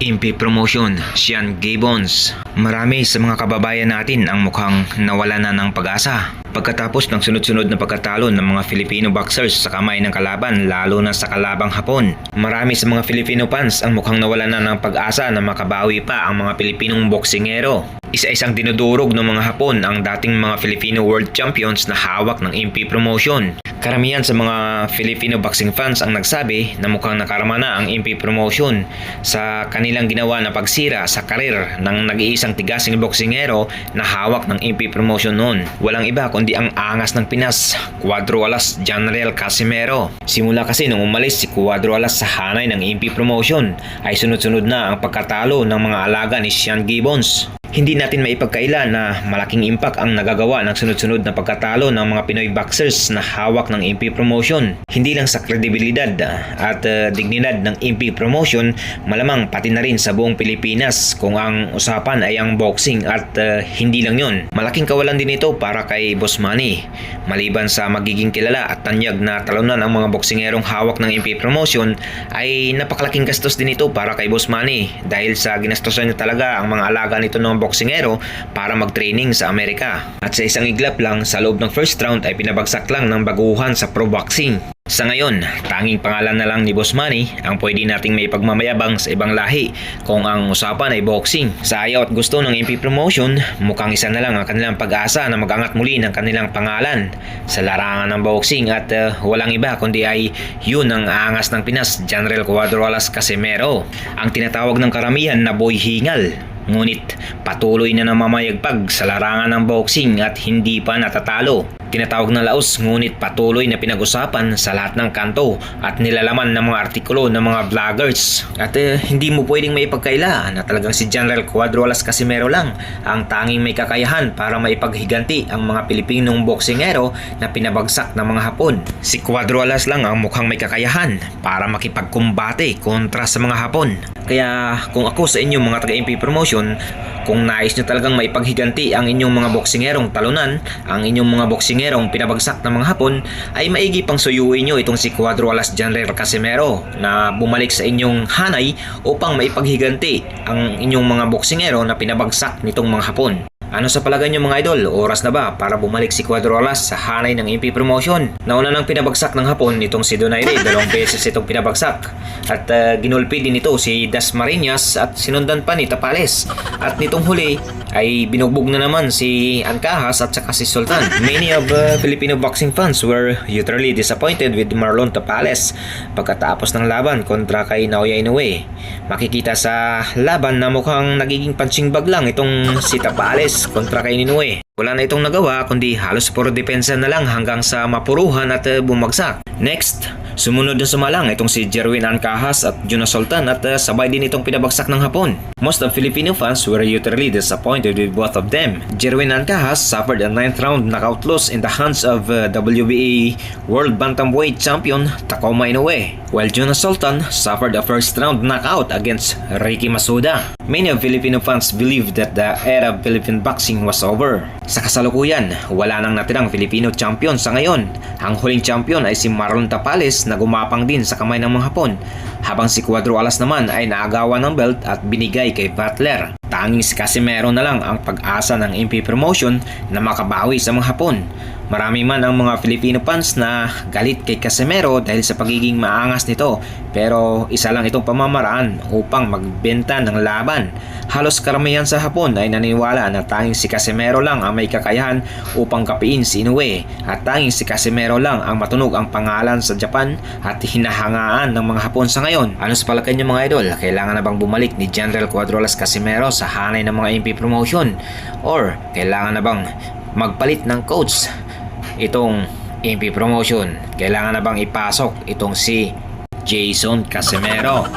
MP Promotion, Sean Gibbons. Marami sa mga kababayan natin ang mukhang nawala na ng pag-asa. Pagkatapos ng sunod-sunod na pagkatalo ng mga Filipino boxers sa kamay ng kalaban lalo na sa kalabang Hapon. Marami sa mga Filipino fans ang mukhang nawala na ng pag-asa na makabawi pa ang mga Pilipinong boksingero. Isa-isang dinudurog ng mga Hapon ang dating mga Filipino World Champions na hawak ng MP Promotion. Karamihan sa mga Filipino boxing fans ang nagsabi na mukhang nakarama na ang MP Promotion sa kanilang ginawa na pagsira sa karir ng nag-iisang tigasing boksingero na hawak ng MP Promotion noon. Walang iba kundi ang angas ng Pinas, Cuadro Alas General Casimero. Simula kasi nung umalis si Cuadro Alas sa hanay ng MP Promotion ay sunod-sunod na ang pagkatalo ng mga alaga ni Sean Gibbons. Hindi natin maipagkaila na malaking impact ang nagagawa ng sunod-sunod na pagkatalo ng mga Pinoy boxers na hawak ng MP Promotion. Hindi lang sa kredibilidad at uh, dignidad ng MP Promotion, malamang pati na rin sa buong Pilipinas kung ang usapan ay ang boxing at uh, hindi lang yon. Malaking kawalan din ito para kay Boss Manny. Maliban sa magiging kilala at tanyag na talunan ang mga boksingerong hawak ng MP Promotion, ay napakalaking gastos din ito para kay Boss Manny dahil sa ginastosan niya talaga ang mga alaga nito ng boksingero para mag-training sa Amerika. At sa isang iglap lang, sa loob ng first round ay pinabagsak lang ng baguhan sa pro boxing. Sa ngayon, tanging pangalan na lang ni Boss Manny ang pwede nating may pagmamayabang sa ibang lahi kung ang usapan ay boxing. Sa ayaw at gusto ng MP Promotion, mukhang isa na lang ang kanilang pag-asa na magangat muli ng kanilang pangalan sa larangan ng boxing at uh, walang iba kundi ay yun ang aangas ng Pinas, General Cuadro Alas Casimero, ang tinatawag ng karamihan na boy hingal. Ngunit patuloy na namamayagpag sa larangan ng boxing at hindi pa natatalo. Tinatawag na laos ngunit patuloy na pinag-usapan sa lahat ng kanto at nilalaman ng mga artikulo ng mga vloggers. At eh, hindi mo pwedeng maipagkaila na talagang si General Cuadro Alas Casimero lang ang tanging may kakayahan para maipaghiganti ang mga Pilipinong boksingero na pinabagsak ng mga Hapon. Si Cuadro Alas lang ang mukhang may kakayahan para makipagkumbate kontra sa mga Hapon. Kaya kung ako sa inyong mga taga-MP promotion, kung nais nyo talagang maipaghiganti ang inyong mga boksingerong talunan, ang inyong mga boksingerong pinabagsak ng mga hapon, ay maigi pang suyuin nyo itong si Cuadro Alas General Casimero na bumalik sa inyong hanay upang maipaghiganti ang inyong mga boksingero na pinabagsak nitong mga hapon. Ano sa palagay niyo mga idol? Oras na ba para bumalik si Cuadro Alas sa hanay ng MP Promotion? Nauna nang pinabagsak ng hapon nitong si Donaire, dalawang beses itong pinabagsak. At uh, ginulpi din ito si Das Marinas at sinundan pa ni Tapales. At nitong huli ay binugbog na naman si Ancahas at saka si Sultan. Many of uh, Filipino boxing fans were utterly disappointed with Marlon Tapales pagkatapos ng laban kontra kay Naoya Inoue. Makikita sa laban na mukhang nagiging punching bag lang itong si Tapales kontra kay Inoue. Wala na itong nagawa kundi halos puro depensa na lang hanggang sa mapuruhan at uh, bumagsak. Next, sumunod na sumalang itong si Jerwin Ancahas at Jonas Sultan at uh, sabay din itong pinabagsak ng hapon. Most of Filipino fans were utterly disappointed with both of them. Jerwin Ancahas suffered a 9th round knockout loss in the hands of uh, WBA World Bantamweight Champion Takuma Inoue, while Jonas Sultan suffered a first round knockout against Ricky Masuda. Many of Filipino fans believe that the era of Philippine boxing was over. Sa kasalukuyan, wala nang natirang Filipino champion sa ngayon. Ang huling champion ay si Marlon Tapales na gumapang din sa kamay ng mga Hapon, habang si Cuadro Alas naman ay naagawan ng belt at binigay kay Butler. Tanging si Casimero na lang ang pag-asa ng MP Promotion na makabawi sa mga Hapon. Marami man ang mga Filipino fans na galit kay Casimero dahil sa pagiging maangas nito pero isa lang itong pamamaraan upang magbenta ng laban. Halos karamihan sa Hapon ay naniniwala na tanging si Casimero lang ang may kakayahan upang kapiin si Inoue at tanging si Casimero lang ang matunog ang pangalan sa Japan at hinahangaan ng mga Hapon sa ngayon. Ano sa palagay niyo mga idol? Kailangan na bang bumalik ni General Cuadrolas Casimero sa hanay ng mga MP promotion? Or kailangan na bang magpalit ng coach itong MP promotion? Kailangan na bang ipasok itong si Jason Casimero?